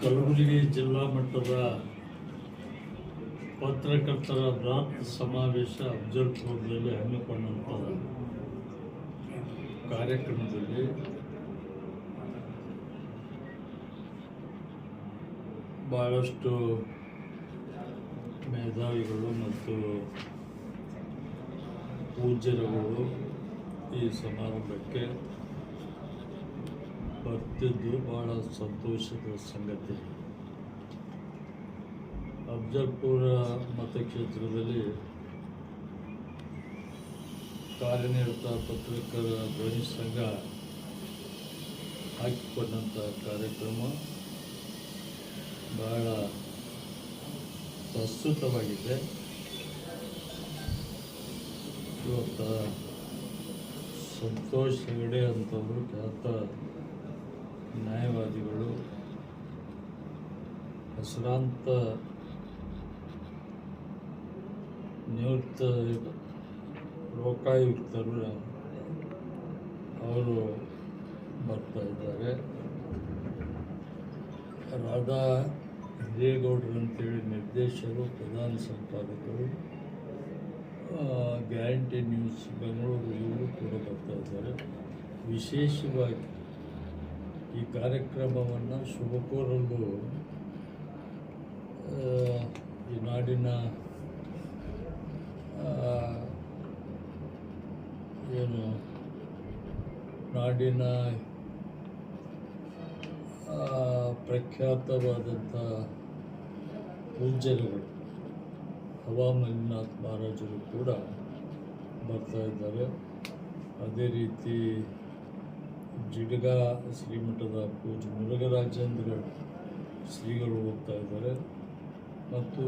ಕಲಬುರಗಿ ಜಿಲ್ಲಾ ಮಟ್ಟದ ಪತ್ರಕರ್ತರ ಬೃಹತ್ ಸಮಾವೇಶ ಅಫ್ಜಲ್ಪುರದಲ್ಲಿ ಹಮ್ಮಿಕೊಂಡಂಥ ಕಾರ್ಯಕ್ರಮದಲ್ಲಿ ಭಾಳಷ್ಟು ಮೇಧಾವಿಗಳು ಮತ್ತು ಪೂಜ್ಯರುಗಳು ಈ ಸಮಾರಂಭಕ್ಕೆ ಬರ್ತಿದ್ದು ಭಾಳ ಸಂತೋಷದ ಸಂಗತಿ. ಅಫ್ಜಲ್ಪುರ ಮತಕ್ಷೇತ್ರದಲ್ಲಿ ಕಾರ್ಯನಿರತ ಪತ್ರಕರ ಧ್ವನಿ ಸಂಘ ಹಾಕಿಕೊಂಡಂಥ ಕಾರ್ಯಕ್ರಮ ಬಹಳ ಪ್ರಸ್ತುತವಾಗಿದೆ. ಇವತ್ತು ಸಂತೋಷ್ ಹೆಗಡೆ ಅಂತವರು ಖ್ಯಾತ ಹೆಸರಾಂತ ನಿವೃತ್ತ ಲೋಕಾಯುಕ್ತರು ಅವರು ಬರ್ತಾ ಇದ್ದಾರೆ. ರಾಧಾ ಹಿರೇಗೌಡರು ಅಂತೇಳಿ ನಿರ್ದೇಶಕರು, ಪ್ರಧಾನ ಸಂಪಾದಕರು ಗ್ಯಾರಂಟಿ ನ್ಯೂಸ್ ಬೆಂಗಳೂರು ಇವರು ಕೂಡ ಬರ್ತಾ ಇದ್ದಾರೆ. ವಿಶೇಷವಾಗಿ ಈ ಕಾರ್ಯಕ್ರಮವನ್ನು ಶುಭಕೋರಲ್ಲೂ ಈ ನಾಡಿನ ಏನು, ನಾಡಿನ ಪ್ರಖ್ಯಾತವಾದಂಥ ಪೂಜ್ಯರುಗಳು ಹವಾಮಂಜುನಾಥ್ ಮಹಾರಾಜರು ಕೂಡ ಬರ್ತಾ ಇದ್ದಾರೆ. ಅದೇ ರೀತಿ ಜಿಡ್ಗ ಶ್ರೀಮಠದ ಪೂಜೆ ಮುರುಘರಾಜೇಂದ್ರ ಶ್ರೀಗಳು ಹೋಗ್ತಾ ಇದ್ದಾರೆ. ಮತ್ತು